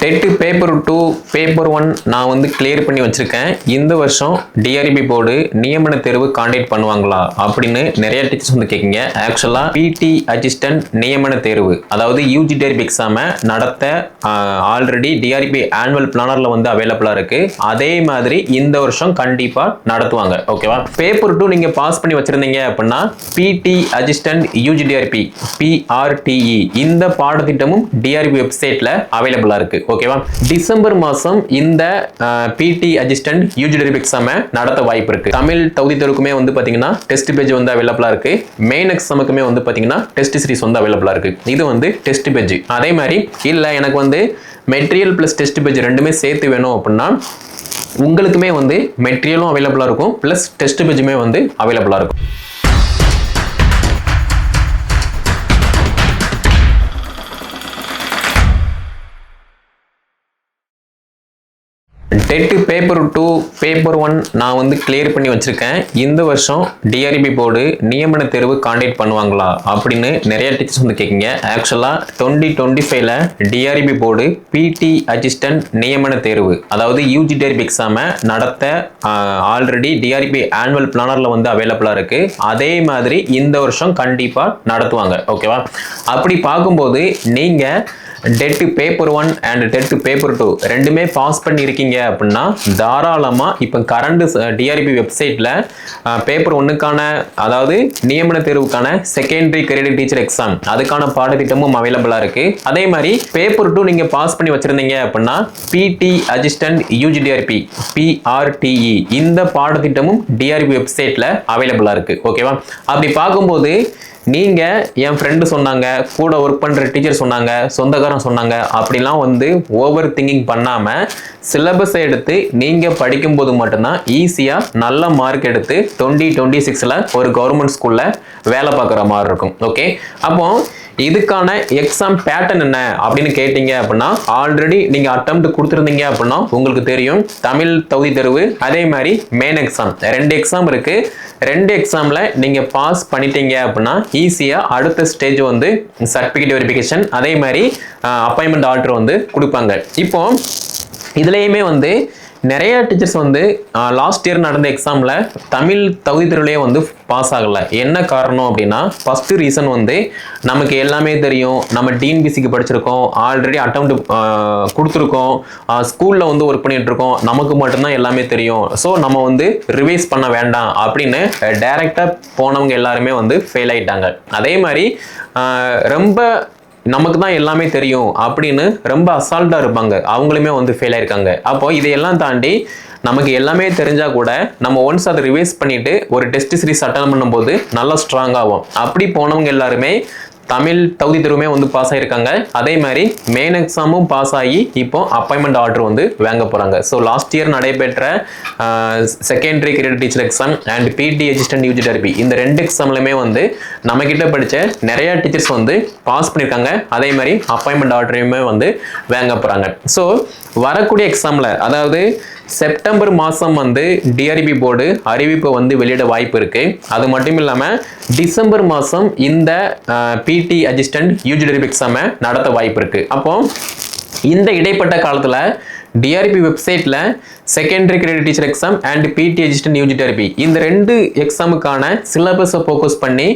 TET paper two paper one நான் வந்து clear பண்ணி வச்சிருக்கேன். இந்த வருஷம் டிஆர்பி போர்டு நியமன தேர்வு காண்டக்ட் பண்ணுவாங்களா அப்படின்னு நிறைய டீச்சர்ஸ் வந்து கேட்குங்க ஆக்சுவலாக பிடி அசிஸ்டன்ட் நியமன தேர்வு அதாவது யூஜி டிஆர்பி எக்ஸாமை நடத்த ஆல்ரெடி டிஆர்பி ஆனுவல் பிளானரில் வந்து அவைலபிளாக இருக்குது அதே மாதிரி இந்த வருஷம் கண்டிப்பாக நடத்துவாங்க. ஓகேவா பேப்பர் டூ நீங்கள் பாஸ் பண்ணி வச்சுருந்தீங்க அப்படின்னா பிடி அசிஸ்டன்ட் யூஜி டிஆர்பி பிஆர்டிஇ இந்த பாடத்திட்டமும் டிஆர்பி வெப்சைட்டில் அவைலபிளாக இருக்குது ஓகேவா டிசம்பர் மாதம் இந்த பிடி அசிஸ்டன்ட் யூஜி டெரிப் எக்ஸாமை நடத்த வாய்ப்பு இருக்கு தமிழ் தகுதி தேர்வுக்குமே வந்து பார்த்தீங்கன்னா டெஸ்ட் பேஜ் வந்து அவைலபிளாக இருக்கு. மெயின் எக்ஸாமுக்குமே வந்து பார்த்தீங்கன்னா டெஸ்ட் சீரிஸ் வந்து அவைலபிளாக இருக்கு. இது வந்து டெஸ்ட் பேஜ் அதே மாதிரி இல்லை எனக்கு வந்து மெட்டீரியல் ப்ளஸ் டெஸ்ட் பேஜ் ரெண்டுமே சேர்த்து வேணும் அப்படின்னா உங்களுக்குமே வந்து மெட்டீரியலும் அவைலபிளாக இருக்கும் ப்ளஸ் டெஸ்ட் பேஜுமே வந்து அவைலபிளாக இருக்கும். TET paper two paper one நான் வந்து கிளியர் பண்ணி வச்சுருக்கேன். இந்த வருஷம் டிஆர்பி போர்டு நியமன தேர்வு காண்டக்ட் பண்ணுவாங்களா அப்படின்னு நிறைய டீச்சர்ஸ் வந்து கேட்குங்க ஆக்சுவலாக டுவெண்ட்டி டுவெண்ட்டி ஃபைவ்ல டிஆர்பி போர்டு பிடி அசிஸ்டன்ட் நியமன தேர்வு அதாவது யூஜி டிஆர்பி எக்ஸாமை நடத்த ஆல்ரெடி டிஆர்பி ஆனுவல் பிளானரில் வந்து அவைலபிளாக இருக்குது அதே மாதிரி இந்த வருஷம் கண்டிப்பாக நடத்துவாங்க. ஓகேவா அப்படி பார்க்கும்போது நீங்கள் TET paper one and TET paper two ரெண்டுமே பாஸ் பண்ணியிருக்கீங்க அப்படின்னா தாராளமாக இப்போ கரண்ட் டிஆர்பி வெப்சைட்டில் பேப்பர் ஒன்றுக்கான அதாவது நியமன தேர்வுக்கான செகண்டரி கிரெடிட் டீச்சர் எக்ஸாம் அதுக்கான பாடத்திட்டமும் அவைலபிளாக இருக்குது அதே மாதிரி பேப்பர் டூ நீங்கள் பாஸ் பண்ணி வச்சுருந்தீங்க அப்படின்னா பிடி அசிஸ்டன்ட் யூஜிடிஆர்பி பிஆர்டிஇ இந்த பாடத்திட்டமும் டிஆர்பி வெப்சைட்டில் அவைலபிளாக இருக்குது ஓகேவா அப்படி பார்க்கும்போது நீங்கள் என் ஃப்ரெண்டு சொன்னாங்க கூட ஒர்க் பண்ணுற டீச்சர் சொன்னாங்க சொந்தக்காரன் சொன்னாங்க அப்படிலாம் வந்து ஓவர் திங்கிங் பண்ணாமல் சிலபஸை எடுத்து நீங்கள் படிக்கும்போது மட்டும்தான் ஈஸியாக நல்ல மார்க் எடுத்து டுவெண்ட்டி டுவெண்ட்டி சிக்ஸில் ஒரு கவர்மெண்ட் ஸ்கூலில் வேலை பார்க்குற மாதிரி இருக்கும். ஓகே அப்போது இதுக்கான எக்ஸாம் பேட்டர்ன் என்ன அப்படின்னு கேட்டீங்க அப்படின்னா ஆல்ரெடி நீங்கள் அட்டம் கொடுத்துருந்தீங்க அப்படின்னா உங்களுக்கு தெரியும். தமிழ் தகுதி தேர்வு அதே மாதிரி மெயின் எக்ஸாம் ரெண்டு எக்ஸாம் இருக்கு. ரெண்டு எக்ஸாமில் நீங்கள் பாஸ் பண்ணிட்டீங்க அப்படின்னா ஈஸியாக அடுத்த ஸ்டேஜ் வந்து சர்டிஃபிகேட் வெரிஃபிகேஷன் அதே மாதிரி அப்பாயின்மெண்ட் ஆர்டர் வந்து கொடுப்பாங்க. இப்போ இதுலேயுமே வந்து நிறைய டீச்சர்ஸ் வந்து லாஸ்ட் இயர் நடந்த எக்ஸாமில் தமிழ் தகுதி தேர்வுலேயே வந்து பாஸ் ஆகலை. என்ன காரணம் அப்படின்னா ஃபஸ்ட்டு ரீசன் வந்து நமக்கு எல்லாமே தெரியும். நம்ம டிஎன்பிசிக்கு படிச்சிருக்கோம். ஆல்ரெடி அட்டம் கொடுத்துருக்கோம். ஸ்கூலில் வந்து ஒர்க் பண்ணிகிட்ருக்கோம் நமக்கு மட்டும்தான் எல்லாமே தெரியும். ஸோ நம்ம வந்து ரிவைஸ் பண்ண வேண்டாம் அப்படின்னு டைரெக்டாக போனவங்க எல்லாருமே வந்து ஃபெயில் ஆகிட்டாங்க அதே மாதிரி ரொம்ப நமக்கு தான் எல்லாமே தெரியும் அப்படின்னு ரொம்ப அசால்ட்டாக இருப்பாங்க. அவங்களுமே வந்து ஃபெயில் ஆயிருக்காங்க. அப்போ இதையெல்லாம் தாண்டி நமக்கு எல்லாமே தெரிஞ்சால் கூட நம்ம ஒன்ஸ் அதை ரிவைஸ் பண்ணிட்டு ஒரு டெஸ்ட் சீரிஸ் அட்டன் பண்ணும்போது நல்லா ஸ்ட்ராங் ஆகும் அப்படி போனவங்க எல்லாருமே தமிழ் தகுதி தேர்வுமே வந்து பாஸ் ஆகியிருக்காங்க அதே மாதிரி மெயின் எக்ஸாமும் பாஸ் ஆகி இப்போ அப்பாயின்மெண்ட் ஆர்டர் வந்து வாங்க போகிறாங்க ஸோ லாஸ்ட் இயர் நடைபெற்ற secondary grade teacher exam and BT assistant UG TRB இந்த ரெண்டு எக்ஸாம்லையுமே வந்து நம்ம கிட்ட படிச்ச நிறைய டீச்சர்ஸ் வந்து பாஸ் பண்ணியிருக்காங்க. அதே மாதிரி அப்பாயின்மெண்ட் ஆர்டரையுமே வந்து வாங்க போகிறாங்க ஸோ வரக்கூடிய எக்ஸாம்ல அதாவது செப்டம்பர் மாதம் வந்து டிஆர்பி போர்டு அறிவிப்பை வந்து வெளியிட வாய்ப்பு இருக்குது அது மட்டும் இல்லாமல் டிசம்பர் மாதம் இந்த பிடி அசிஸ்டன்ட் யூஜி டிஆர்பி எக்ஸாமை நடத்த வாய்ப்பு இருக்குது அப்போ இந்த இடைப்பட்ட காலத்தில் டிஆர்பி வெப்சைட்டில் secondary credit teacher exam and BT assistant UG TRB இந்த ரெண்டு எக்ஸாமுக்கான சிலபஸை ஃபோக்கஸ் பண்ணி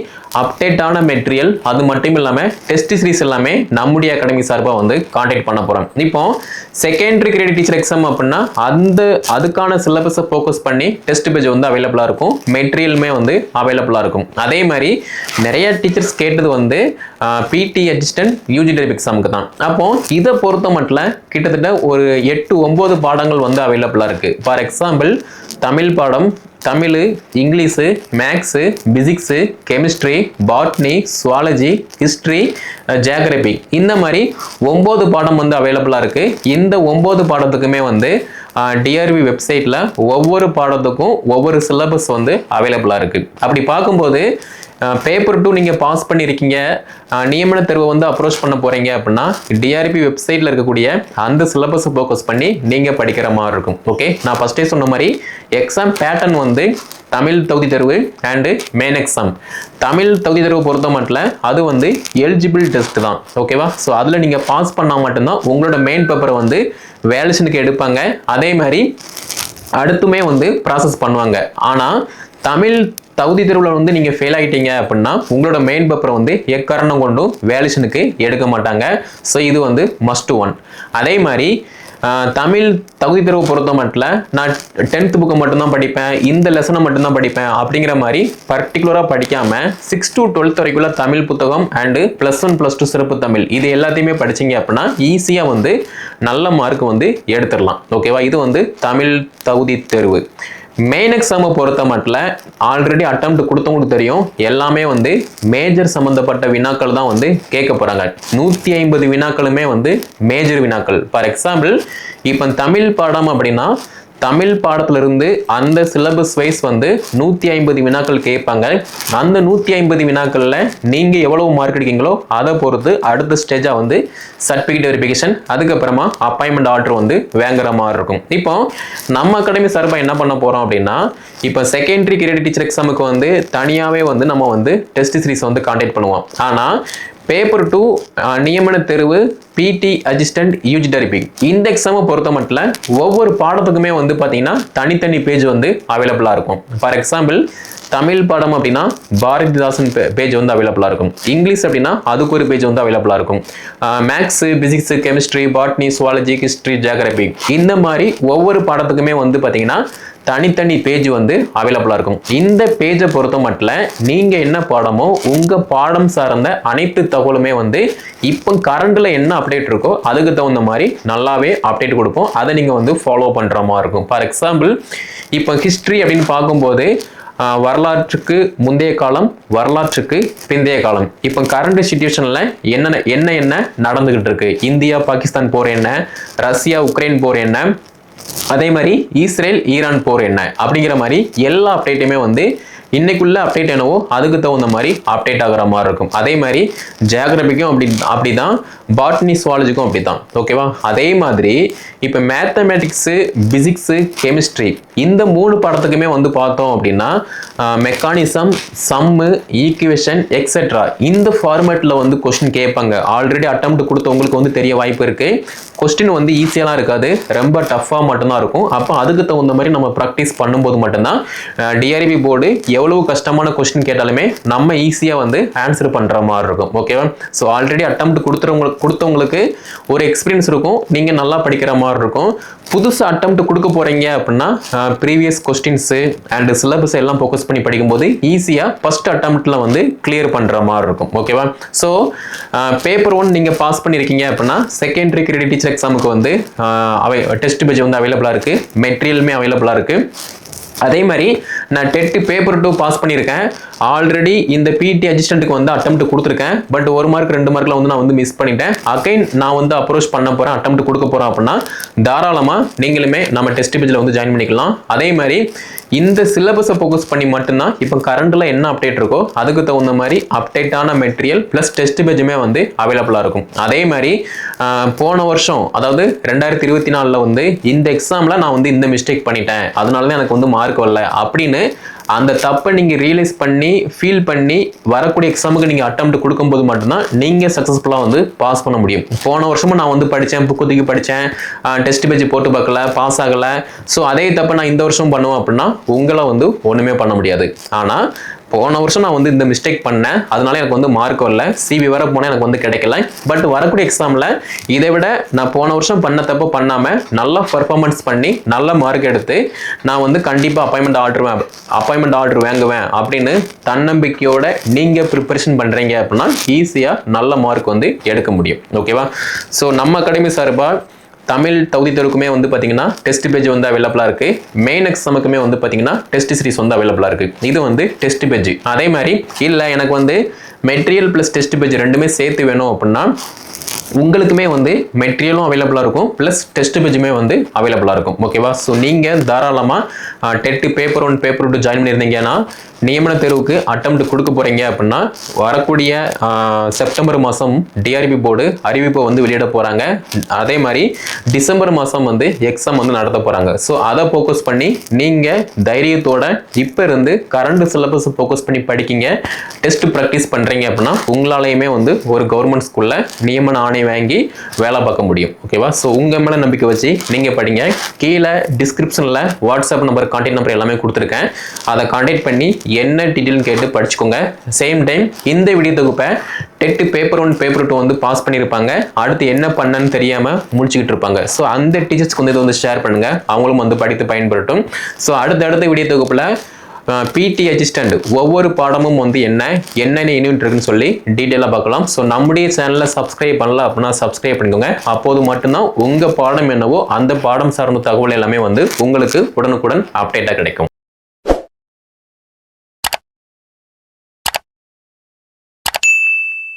அப்டேட்டான மெட்டீரியல் அது மட்டும் இல்லாமல் டெஸ்ட் சீரிஸ் எல்லாமே நம்முடைய அகாடமி சார்பாக வந்து காண்டாக்ட் பண்ண போகிறோம் இப்போ செகண்டரி கிரெடிட் டீச்சர் எக்ஸாம் அப்படின்னா அந்த அதுக்கான சிலபஸை ஃபோக்கஸ் பண்ணி டெஸ்ட் பேஜ் வந்து அவைலபிளாக இருக்கும். மெட்டீரியலுமே வந்து அவைலபிளாக இருக்கும். அதே மாதிரி நிறைய டீச்சர்ஸ் கேட்டது வந்து பிடி அசிஸ்டன்ட் யூஜி டிஆர்பி எக்ஸாமுக்கு தான். அப்போ இதை பொறுத்த மட்டும் கிட்டத்தட்ட ஒரு எட்டு ஒம்பது பாடங்கள் வந்து அவைலபிளாக இருக்குது ஃபார் எக்ஸாம்பிள் தமிழ் பாடம் Tamil English maths physics chemistry botany zoology history geography. இந்த மாதிரி ஒம்பது பாடம் வந்து அவைலபிளாக இருக்குது இந்த ஒம்பது பாடத்துக்குமே வந்து டிஆர்பி வெப்சைட்டில் ஒவ்வொரு பாடத்துக்கும் ஒவ்வொரு சிலபஸ் வந்து அவைலபிளாக இருக்குது அப்படி பார்க்கும்போது பேப்பர் டூ நீங்கள் பாஸ் பண்ணியிருக்கீங்க நியமன தேர்வு வந்து அப்ரோச் பண்ண போகிறீங்க அப்படின்னா டிஆர்பி வெப்சைட்டில் இருக்கக்கூடிய அந்த சிலபஸை ஃபோக்கஸ் பண்ணி நீங்கள் படிக்கிற மாதிரி இருக்கும். ஓகே நான் ஃபஸ்ட்டே சொன்ன மாதிரி எக்ஸாம் பேட்டர்ன் வந்து தமிழ் தகுதி தேர்வு அண்டு மெயின் எக்ஸாம் தமிழ் தகுதி தேர்வு பொறுத்த மட்டும் அது வந்து எலிஜிபிள் டெஸ்ட் தான். ஓகேவா ஸோ அதில் நீங்கள் பாஸ் பண்ணால் மட்டும்தான் உங்களோட மெயின் பேப்பரை வந்து வேலேஷனுக்கு எடுப்பாங்க. அதே மாதிரி அடுத்துமே வந்து ப்ராசஸ் பண்ணுவாங்க. ஆனால் தமிழ் தகுதி தேர்வில் வந்து நீங்கள் ஃபெயில் ஆகிட்டீங்க அப்படின்னா உங்களோட மெயின் பேப்பரை வந்து எக்காரணம் கொண்டும் வேலேஷனுக்கு எடுக்க மாட்டாங்க. ஸோ இது வந்து மஸ்ட் ஒன் அதே மாதிரி தமிழ் தகுதி தேர்வு பொறுத்த மட்டும் நான் டென்த் புக்கை மட்டும்தான் படிப்பேன் இந்த லெசனை மட்டும்தான் படிப்பேன் அப்படிங்கிற மாதிரி பர்டிகுலராக படிக்காமல் சிக்ஸ் டு டுவெல்த் வரைக்குள்ள தமிழ் புத்தகம் and plus one plus two சிறப்பு தமிழ் இது எல்லாத்தையுமே படிச்சீங்க அப்படின்னா ஈஸியாக வந்து நல்ல மார்க் வந்து எடுத்துடலாம். ஓகேவா இது வந்து தமிழ் தகுதி தேர்வு. மெயின் எக்ஸாமை பொறுத்த மட்டும் ஆல்ரெடி attempt கொடுத்தவங்களுக்கு தெரியும். எல்லாமே வந்து மேஜர் சம்மந்தப்பட்ட வினாக்கள் தான் வந்து கேட்க போகிறாங்க நூற்றி ஐம்பது வினாக்களுமே வந்து மேஜர் வினாக்கள். ஃபார் எக்ஸாம்பிள் இப்போ தமிழ் பாடம் அப்படின்னா தமிழ் பாடத்திலிருந்து அந்த சிலபஸ் வைஸ் வந்து நூற்றி ஐம்பது வினாக்கள் கேட்பாங்க. அந்த நூற்றி ஐம்பது வினாக்களில் நீங்கள் எவ்வளவு மார்க் எடுக்கீங்களோ அதை பொறுத்து அடுத்த ஸ்டேஜாக வந்து சர்டிஃபிகேட் வெரிஃபிகேஷன் அதுக்கப்புறமா அப்பாயின்மெண்ட் ஆர்டர் வந்து வாங்குற மாதிரி இருக்கும். இப்போ நம்ம அகாடமி சார்பாக என்ன பண்ண போகிறோம் அப்படின்னா இப்போ செகண்டரி கிரேட் டீச்சர் எக்ஸாமுக்கு வந்து தனியாகவே வந்து நம்ம வந்து டெஸ்ட் சீரிஸ் வந்து கான்டாக்ட் பண்ணுவோம். ஆனால் பேப்பர் டூ uh, நியமன தேர்வு பிடி அசிஸ்டன்ட் யூஜி டெரிபிக் இந்த எக்ஸாமை பொறுத்த மட்டும் ஒவ்வொரு பாடத்துக்குமே வந்து பார்த்தீங்கன்னா தனித்தனி பேஜ் வந்து அவைலபிளாக இருக்கும். ஃபார் எக்ஸாம்பிள் தமிழ் படம் அப்படின்னா பாரதிதாசன் பேஜ் வந்து அவைலபிளாக இருக்கும். இங்கிலீஷ் அப்படின்னா அதுக்கு ஒரு பேஜ் வந்து அவைலபிளாக இருக்கும். Maths physics chemistry botany zoology history geography இந்த மாதிரி ஒவ்வொரு பாடத்துக்குமே வந்து பார்த்தீங்கன்னா தனித்தனி பேஜ் வந்து அவைலபிளாக இருக்கும். இந்த பேஜை பொறுத்த மட்டும் நீங்கள் என்ன பாடமோ உங்கள் பாடம் சார்ந்த அனைத்து தகவலுமே வந்து இப்போ கரண்டில் என்ன அப்டேட் இருக்கோ அதுக்கு தகுந்த மாதிரி நல்லாவே அப்டேட் கொடுப்போம். அதை நீங்கள் வந்து ஃபாலோ பண்ணுற மாதிரி இருக்கும். ஃபார் எக்ஸாம்பிள் இப்போ ஹிஸ்ட்ரி அப்படின்னு பார்க்கும்போது வரலாற்றுக்கு முந்தைய காலம் வரலாற்றுக்கு பிந்தைய காலம். இப்போ கரண்ட் சுச்சுவேஷனில் என்னென்ன என்ன என்ன நடந்துகிட்டு இருக்கு? இந்தியா பாகிஸ்தான் போர் என்ன? ரஷ்யா உக்ரைன் போர் என்ன? அதே மாதிரி இஸ்ரேல் ஈரான் போர் என்ன? அப்படிங்கிற மாதிரி எல்லா அப்டேட்டுமே வந்து இன்னைக்குள்ள அப்டேட் என்னவோ அதுக்கு தகுந்த மாதிரி அப்டேட் ஆகுற மாதிரி இருக்கும். அதே மாதிரி ஜியாகிரபிக்கும் அப்படி அப்படிதான். பாட்னி சுவாலஜிக்கும் அப்படிதான். ஓகேவா அதே மாதிரி இப்போ மேத்தமேட்டிக்ஸு பிசிக்ஸு கெமிஸ்ட்ரி இந்த மூணு படத்துக்குமே வந்து பார்த்தோம் அப்படின்னா மெக்கானிசம் சம்மு ஈக்குவேஷன் எக்ஸெட்ரா இந்த ஃபார்மேட்டில் வந்து கொஸ்டின் கேட்பாங்க. ஆல்ரெடி அட்டம் கொடுத்தவங்களுக்கு வந்து தெரிய வாய்ப்பு இருக்குது கொஸ்டின் வந்து ஈஸியாலாம் இருக்காது. ரொம்ப டஃப்பாக மட்டும்தான் இருக்கும். அப்போ அதுக்கு தகுந்த மாதிரி நம்ம ப்ராக்டிஸ் பண்ணும்போது மட்டும்தான் டிஆர்பி போர்டு எவ்வளவு கஷ்டமான கொஸ்டின் கேட்டாலுமே நம்ம ஈஸியாக வந்து ஆன்சர் பண்ணுற மாதிரி இருக்கும். ஓகேவா ஸோ ஆல்ரெடி அட்டம் கொடுத்துறவங்களுக்கு கொடுத்தவங்களுக்கு ஒரு எக்ஸ்பீரியன்ஸ் இருக்கும். நீங்கள் நல்லா படிக்கிற மாதிரி இருக்கும் புதுசாக attempt கொடுக்க போகிறீங்க அப்படின்னா ப்ரீவியஸ் கொஸ்டின்ஸு அண்ட் சிலபஸ் எல்லாம் ஃபோக்கஸ் பண்ணி படிக்கும்போது ஈஸியாக ஃபர்ஸ்ட் அட்டம்ப்டில் வந்து கிளியர் பண்ணுற மாதிரி இருக்கும் ஓகேவா ஸோ பேப்பர் ஒன் நீங்கள் பாஸ் பண்ணியிருக்கீங்க அப்படின்னா செகண்டரி கிரெடிட் டீச்சர் எக்ஸாமுக்கு வந்து அவை டெஸ்ட் பேஜ் வந்து அவைலபிளாக இருக்குது மெட்டீரியலுமே அவைலபிளாக இருக்குது அதே மாதிரி நான் டெட்டு பேப்பர் டூ பாஸ் பண்ணியிருக்கேன். ஆல்ரெடி இந்த பிடி அசிஸ்டண்ட்டுக்கு வந்து அட்டம் கொடுத்துருக்கேன். பட் ஒரு மார்க் ரெண்டு மார்க்கில் வந்து நான் வந்து மிஸ் பண்ணிட்டேன். அகைன் நான் வந்து அப்ரோச் பண்ண போகிறேன் அட்டம் கொடுக்க போகிறேன் அப்படின்னா தாராளமாக நீங்களுமே நம்ம டெஸ்ட் பேஜில் வந்து ஜாயின் பண்ணிக்கலாம். அதே மாதிரி இந்த சிலபஸை ஃபோக்கஸ் பண்ணி மட்டும்தான் இப்போ கரண்டில் என்ன அப்டேட் இருக்கோ அதுக்கு தகுந்த மாதிரி அப்டேட்டான மெட்டீரியல் ப்ளஸ் டெஸ்ட் பேஜுமே வந்து அவைலபிளாக இருக்கும். அதே மாதிரி போன வருஷம் அதாவது ரெண்டாயிரத்தி இருபத்தி நாலில் வந்து இந்த எக்ஸாமில் நான் வந்து இந்த மிஸ்டேக் பண்ணிட்டேன். அதனால தான் எனக்கு வந்து மார்க் வரல அப்படின்னு அந்த தப்பை நீங்கள் ரியலைஸ் பண்ணி ஃபீல் பண்ணி வரக்கூடிய எக்ஸாமுக்கு நீங்கள் அட்டம் கொடுக்கும்போது மட்டும்தான் நீங்கள் சக்ஸஸ்ஃபுல்லாக வந்து பாஸ் பண்ண முடியும். போன வருஷமும் நான் வந்து படித்தேன் புக்கு படித்தேன் டெஸ்ட் பேஜ் போட்டு பார்க்கல பாஸ் ஆகலை. ஸோ அதே தப்பை நான் இந்த வருஷம் பண்ணுவேன் அப்படின்னா உங்களை வந்து ஒன்றுமே பண்ண முடியாது. ஆனால் போன வருஷம் நான் வந்து இந்த மிஸ்டேக் பண்ணேன். அதனால எனக்கு வந்து மார்க் வரல. சிபி வர போனால் எனக்கு வந்து கிடைக்கல. பட் வரக்கூடிய எக்ஸாமில் இதை விட நான் போன வருஷம் பண்ண தப்பு பண்ணாமல் நல்லா பர்ஃபார்மன்ஸ் பண்ணி நல்ல மார்க் எடுத்து நான் வந்து கண்டிப்பாக அப்பாயின்மெண்ட் ஆர்டர் அப்பாயின்மெண்ட் ஆர்டர் வாங்குவேன் அப்படின்னு தன்னம்பிக்கையோட நீங்கள் ப்ரிப்பரேஷன் பண்ணுறீங்க அப்படின்னா ஈஸியாக நல்ல மார்க் வந்து எடுக்க முடியும். ஓகேவா ஸோ நம்ம அகாடமி சார்பாக தமிழ் தகுதி தேர்வுக்குமே வந்து பார்த்தீங்கன்னா டெஸ்ட் பேஜ் வந்து அவைலபிளாக இருக்குது மெயின் எக்ஸாமுக்குமே வந்து பார்த்தீங்கன்னா டெஸ்ட் சீரிஸ் வந்து அவைலபிளாக இருக்குது இது வந்து டெஸ்ட் பேஜ் அதே மாதிரி இல்லை எனக்கு வந்து மெட்டீரியல் ப்ளஸ் டெஸ்ட் பேஜ் ரெண்டுமே சேர்த்து வேணும் அப்படின்னா உங்களுக்குமே வந்து மெட்டீரியலும் அவைலபிளாக இருக்கும் ப்ளஸ் டெஸ்ட் பேஜுமே வந்து அவைலபிளாக இருக்கும். ஓகேவா ஸோ நீங்கள் தாராளமாக TET paper one paper two join பண்ணியிருந்தீங்கன்னா நியமன தேர்வுக்கு அட்டம் கொடுக்க போகிறீங்க அப்படின்னா வரக்கூடிய செப்டம்பர் மாதம் டிஆர்பி போர்டு அறிவிப்பை வந்து வெளியிட போகிறாங்க அதே மாதிரி டிசம்பர் மாதம் வந்து எக்ஸாம் வந்து நடத்த போகிறாங்க ஸோ அதை ஃபோக்கஸ் பண்ணி நீங்கள் தைரியத்தோட இப்போ இருந்து கரண்ட் சிலபஸ் ஃபோக்கஸ் பண்ணி படிக்கிங்க. டெஸ்ட் ப்ராக்டிஸ் பண்ணுறீங்க அப்படின்னா உங்களாலையுமே வந்து ஒரு கவர்மெண்ட் ஸ்கூலில் நியமன ஆணை வாங்கி வேலை பார்க்க முடியும். ஓகேவா ஸோ உங்கள் மேலே நம்பிக்கை வச்சு நீங்கள் படிங்க. கீழே டிஸ்கிரிப்ஷனில் வாட்ஸ்அப் நம்பர் கான்டாக்ட் நம்பர் எல்லாமே கொடுத்துருக்கேன். அதை கான்டாக்ட் பண்ணி என்ன டீட்டெயில்னு கேட்டு படிச்சுக்கோங்க. சேம் டைம் இந்த வீடியோ தொகுப்பை TET paper one paper two வந்து பாஸ் பண்ணியிருப்பாங்க. அடுத்து என்ன பண்ணன்னு தெரியாமல் முடிச்சுக்கிட்டு இருப்பாங்க. ஸோ அந்த டீச்சர்ஸ்க்கு வந்து இதை வந்து ஷேர் பண்ணுங்க. அவங்களும் வந்து படித்து பயன்படுத்தும் ஸோ அடுத்த வீடியோ தொகுப்பில் பிடி அசிஸ்டண்ட் ஒவ்வொரு பாடமும் வந்து என்ன என்னென்ன யூனிட் இருக்குன்னு சொல்லி டீட்டெயிலாக பார்க்கலாம். ஸோ நம்முடைய சேனலை சப்ஸ்கிரைப் பண்ணல அப்படின்னா சப்ஸ்கிரைப் பண்ணிக்கோங்க. அப்போது மட்டும்தான் உங்கள் பாடம் என்னவோ அந்த பாடம் சார்ந்த தகவல் எல்லாமே வந்து உங்களுக்கு உடனுக்குடன் அப்டேட்டாக கிடைக்கும்.